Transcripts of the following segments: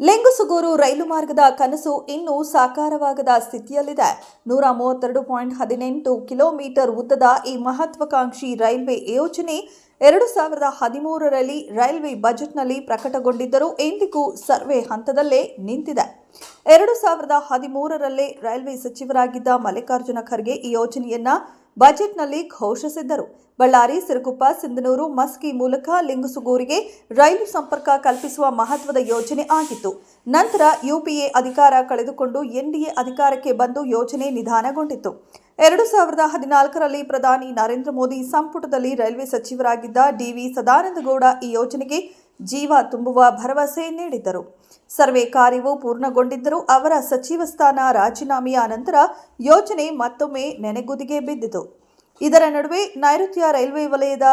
ಲೆಂಗುಸುಗೂರು ರೈಲು ಮಾರ್ಗದ ಕನಸು ಇನ್ನೂ ಸಾಕಾರವಾಗದ ಸ್ಥಿತಿಯಲ್ಲಿದೆ. ನೂರ ಮೂವತ್ತೆರಡು ಪಾಯಿಂಟ್ ಹದಿನೆಂಟು ಕಿಲೋಮೀಟರ್ ಉದ್ದದ ಈ ಮಹತ್ವಾಕಾಂಕ್ಷಿ ರೈಲ್ವೆ ಯೋಜನೆ ಎರಡು ಸಾವಿರದ ಹದಿಮೂರರಲ್ಲಿ ರೈಲ್ವೆ ಬಜೆಟ್ನಲ್ಲಿ ಪ್ರಕಟಗೊಂಡಿದ್ದರೂ ಇಂದಿಗೂ ಸರ್ವೆ ಹಂತದಲ್ಲೇ ನಿಂತಿದೆ. ಎರಡು ಸಾವಿರದ ಹದಿಮೂರರಲ್ಲೇ ರೈಲ್ವೆ ಸಚಿವರಾಗಿದ್ದ ಮಲ್ಲಿಕಾರ್ಜುನ ಖರ್ಗೆ ಈ ಯೋಜನೆಯನ್ನ ಬಜೆಟ್ನಲ್ಲಿ ಘೋಷಿಸಿದ್ದರು. ಬಳ್ಳಾರಿ, ಸಿರುಗುಪ್ಪ, ಸಿಂಧನೂರು, ಮಸ್ಕಿ ಮೂಲಕ ಲಿಂಗಸುಗೂರಿಗೆ ರೈಲು ಸಂಪರ್ಕ ಕಲ್ಪಿಸುವ ಮಹತ್ವದ ಯೋಜನೆ ಆಗಿತ್ತು. ನಂತರ ಯುಪಿಎ ಅಧಿಕಾರ ಕಳೆದುಕೊಂಡು ಎನ್ಡಿಎ ಅಧಿಕಾರಕ್ಕೆ ಬಂದು ಯೋಜನೆ ನಿಧಾನಗೊಂಡಿತ್ತು. ಎರಡು ಸಾವಿರದ ಹದಿನಾಲ್ಕರಲ್ಲಿ ಪ್ರಧಾನಿ ನರೇಂದ್ರ ಮೋದಿ ಸಂಪುಟದಲ್ಲಿ ರೈಲ್ವೆ ಸಚಿವರಾಗಿದ್ದ ಡಿವಿ ಸದಾನಂದಗೌಡ ಈ ಯೋಜನೆಗೆ ಜೀವ ತುಂಬುವ ಭರವಸೆ ನೀಡಿದ್ದರು. ಸರ್ವೆ ಕಾರ್ಯವು ಪೂರ್ಣಗೊಂಡಿದ್ದರೂ ಅವರ ಸಚಿವ ಸ್ಥಾನ ರಾಜೀನಾಮೆಯ ನಂತರ ಯೋಜನೆ ಮತ್ತೊಮ್ಮೆ ನೆನೆಗುದಿಗೆ ಬಿದ್ದಿತು. ಇದರ ನಡುವೆ ನೈಋತ್ಯ ರೈಲ್ವೆ ವಲಯದ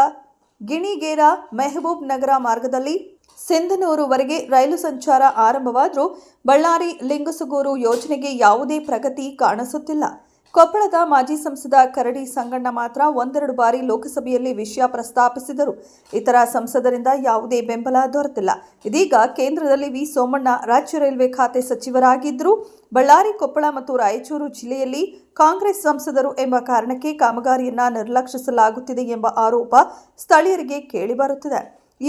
ಗಿಣಿಗೇರಾ ಮೆಹಬೂಬ್ ನಗರ ಮಾರ್ಗದಲ್ಲಿ ಸಿಂಧನೂರುವರೆಗೆ ರೈಲು ಸಂಚಾರ ಆರಂಭವಾದರೂ ಬಳ್ಳಾರಿ ಲಿಂಗಸುಗೂರು ಯೋಜನೆಗೆ ಯಾವುದೇ ಪ್ರಗತಿ ಕಾಣಿಸುತ್ತಿಲ್ಲ. ಕೊಪ್ಪಳದ ಮಾಜಿ ಸಂಸದ ಕರಡಿ ಸಂಗಣ್ಣ ಮಾತ್ರ ಒಂದೆರಡು ಬಾರಿ ಲೋಕಸಭೆಯಲ್ಲಿ ವಿಷಯ ಪ್ರಸ್ತಾಪಿಸಿದರು. ಇತರ ಸಂಸದರಿಂದ ಯಾವುದೇ ಬೆಂಬಲ ದೊರೆತಿಲ್ಲ. ಇದೀಗ ಕೇಂದ್ರದಲ್ಲಿ ವಿ. ಸೋಮಣ್ಣ ರಾಜ್ಯ ರೈಲ್ವೆ ಖಾತೆ ಸಚಿವರಾಗಿದ್ದರು. ಬಳ್ಳಾರಿ, ಕೊಪ್ಪಳ ಮತ್ತು ರಾಯಚೂರು ಜಿಲ್ಲೆಯಲ್ಲಿ ಕಾಂಗ್ರೆಸ್ ಸಂಸದರು ಎಂಬ ಕಾರಣಕ್ಕೆ ಕಾಮಗಾರಿಯನ್ನ ನಿರ್ಲಕ್ಷಿಸಲಾಗುತ್ತಿದೆ ಎಂಬ ಆರೋಪ ಸ್ಥಳೀಯರಿಗೆ ಕೇಳಿಬರುತ್ತಿದೆ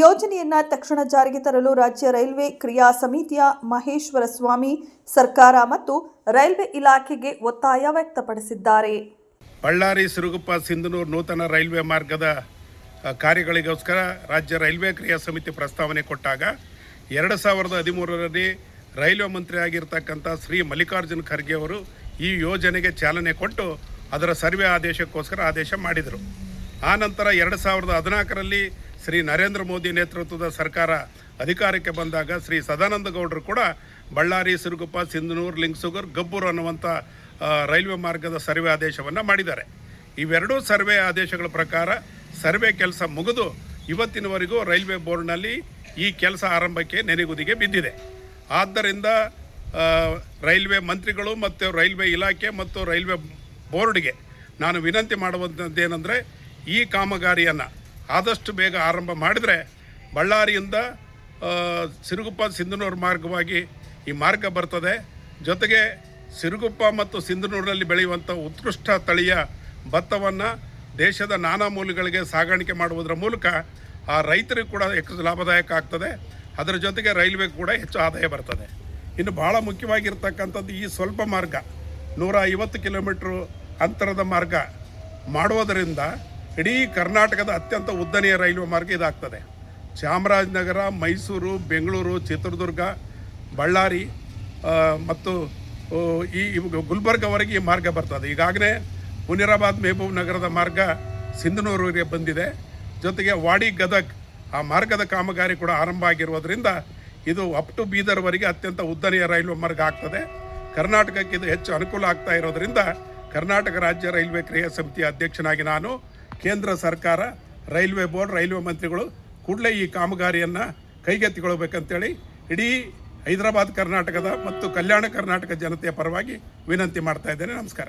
ಯೋಜನೆಯನ್ನ ತಕ್ಷಣ ಜಾರಿಗೆ ತರಲು ರಾಜ್ಯ ರೈಲ್ವೆ ಕ್ರಿಯಾ ಸಮಿತಿಯ ಮಹೇಶ್ವರ ಸ್ವಾಮಿ, ಸರ್ಕಾರ ಮತ್ತು ರೈಲ್ವೆ ಇಲಾಖೆಗೆ ಒತ್ತಾಯ ವ್ಯಕ್ತಪಡಿಸಿದ್ದಾರೆ. ಬಳ್ಳಾರಿ, ಸಿರುಗುಪ್ಪ, ಸಿಂಧನೂರು ನೂತನ ರೈಲ್ವೆ ಮಾರ್ಗದ ಕಾರ್ಯಗಳಿಗೋಸ್ಕರ ರಾಜ್ಯ ರೈಲ್ವೆ ಕ್ರಿಯಾ ಸಮಿತಿ ಪ್ರಸ್ತಾವನೆ ಕೊಟ್ಟಾಗ ಎರಡು ಸಾವಿರದ ಹದಿಮೂರರಲ್ಲಿ ರೈಲ್ವೆ ಮಂತ್ರಿಯಾಗಿರ್ತಕ್ಕಂಥ ಶ್ರೀ ಮಲ್ಲಿಕಾರ್ಜುನ್ ಖರ್ಗೆ ಅವರು ಈ ಯೋಜನೆಗೆ ಚಾಲನೆ ಕೊಟ್ಟು ಅದರ ಸರ್ವೆ ಆದೇಶಕ್ಕೋಸ್ಕರ ಆದೇಶ ಮಾಡಿದರು. ಆ ನಂತರ ಎರಡು ಸಾವಿರದ ಹದಿನಾಲ್ಕರಲ್ಲಿ ಶ್ರೀ ನರೇಂದ್ರ ಮೋದಿ ನೇತೃತ್ವದ ಸರ್ಕಾರ ಅಧಿಕಾರಕ್ಕೆ ಬಂದಾಗ ಶ್ರೀ ಸದಾನಂದ ಗೌಡರು ಕೂಡ ಬಳ್ಳಾರಿ, ಸಿರುಗುಪ್ಪ, ಸಿಂಧನೂರು, ಲಿಂಗ್ಸುಗರ್, ಗಬ್ಬೂರು ಅನ್ನುವಂಥ ರೈಲ್ವೆ ಮಾರ್ಗದ ಸರ್ವೆ ಆದೇಶವನ್ನು ಮಾಡಿದ್ದಾರೆ. ಇವೆರಡೂ ಸರ್ವೆ ಆದೇಶಗಳ ಪ್ರಕಾರ ಸರ್ವೆ ಕೆಲಸ ಮುಗಿದು ಇವತ್ತಿನವರೆಗೂ ರೈಲ್ವೆ ಬೋರ್ಡ್ನಲ್ಲಿ ಈ ಕೆಲಸ ಆರಂಭಕ್ಕೆ ನೆನೆಗುದಿಗೆ ಬಿದ್ದಿದೆ. ಆದ್ದರಿಂದ ರೈಲ್ವೆ ಮಂತ್ರಿಗಳು ಮತ್ತು ರೈಲ್ವೆ ಇಲಾಖೆ ಮತ್ತು ರೈಲ್ವೆ ಬೋರ್ಡ್ಗೆ ನಾನು ವಿನಂತಿ ಮಾಡುವಂಥದ್ದೇನೆಂದರೆ ಈ ಕಾಮಗಾರಿಯನ್ನು ಆದಷ್ಟು ಬೇಗ ಆರಂಭ ಮಾಡಿದರೆ ಬಳ್ಳಾರಿಯಿಂದ ಸಿರುಗುಪ್ಪ ಸಿಂಧನೂರು ಮಾರ್ಗವಾಗಿ ಈ ಮಾರ್ಗ ಬರ್ತದೆ. ಜೊತೆಗೆ ಸಿರುಗುಪ್ಪ ಮತ್ತು ಸಿಂಧನೂರಿನಲ್ಲಿ ಬೆಳೆಯುವಂಥ ಉತ್ಕೃಷ್ಟ ತಳಿಯ ಭತ್ತವನ್ನು ದೇಶದ ನಾನಾ ಮೂಲಗಳಿಗೆ ಸಾಗಾಣಿಕೆ ಮಾಡುವುದರ ಮೂಲಕ ಆ ರೈತರಿಗೂ ಕೂಡ ಹೆಚ್ಚು ಲಾಭದಾಯಕ ಆಗ್ತದೆ. ಅದರ ಜೊತೆಗೆ ರೈಲ್ವೆ ಕೂಡ ಹೆಚ್ಚು ಆದಾಯ ಬರ್ತದೆ. ಇನ್ನು ಭಾಳ ಮುಖ್ಯವಾಗಿರ್ತಕ್ಕಂಥದ್ದು ಈ ಸ್ವಲ್ಪ ಮಾರ್ಗ, ನೂರ ಐವತ್ತು ಕಿಲೋಮೀಟ್ರು ಅಂತರದ ಮಾರ್ಗ ಮಾಡುವುದರಿಂದ ಇಡೀ ಕರ್ನಾಟಕದ ಅತ್ಯಂತ ಉದ್ದನೆಯ ರೈಲ್ವೆ ಮಾರ್ಗ ಇದಾಗ್ತದೆ. ಚಾಮರಾಜನಗರ, ಮೈಸೂರು, ಬೆಂಗಳೂರು, ಚಿತ್ರದುರ್ಗ, ಬಳ್ಳಾರಿ ಮತ್ತು ಈ ಗುಲ್ಬರ್ಗವರೆಗೆ ಈ ಮಾರ್ಗ ಬರ್ತದೆ. ಈಗಾಗಲೇ ಮುನಿರಾಬಾದ್ ಮೆಹಬೂಬ್ ನಗರದ ಮಾರ್ಗ ಸಿಂಧನೂರಿಗೆ ಬಂದಿದೆ. ಜೊತೆಗೆ ವಾಡಿ ಗದಗ್, ಆ ಮಾರ್ಗದ ಕಾಮಗಾರಿ ಕೂಡ ಆರಂಭ ಆಗಿರುವುದರಿಂದ ಇದು ಅಪ್ ಟು ಬೀದರ್ವರೆಗೆ ಅತ್ಯಂತ ಉದ್ದನೆಯ ರೈಲ್ವೆ ಮಾರ್ಗ ಆಗ್ತದೆ. ಕರ್ನಾಟಕಕ್ಕೆ ಇದು ಹೆಚ್ಚು ಅನುಕೂಲ ಆಗ್ತಾ ಇರೋದರಿಂದ ಕರ್ನಾಟಕ ರಾಜ್ಯ ರೈಲ್ವೆ ಕ್ರಿಯಾ ಸಮಿತಿಯ ಅಧ್ಯಕ್ಷನಾಗಿ ನಾನು ಕೇಂದ್ರ ಸರ್ಕಾರ, ರೈಲ್ವೆ ಬೋರ್ಡ್, ರೈಲ್ವೆ ಮಂತ್ರಿಗಳು ಕೂಡಲೇ ಈ ಕಾಮಗಾರಿಯನ್ನು ಕೈಗೆತ್ತಿಕೊಳ್ಬೇಕಂತೇಳಿ ಇಡೀ ಹೈದರಾಬಾದ್ ಕರ್ನಾಟಕದ ಮತ್ತು ಕಲ್ಯಾಣ ಕರ್ನಾಟಕ ಜನತೆಯ ಪರವಾಗಿ ವಿನಂತಿ ಮಾಡ್ತಾ ಇದ್ದೇನೆ. ನಮಸ್ಕಾರ.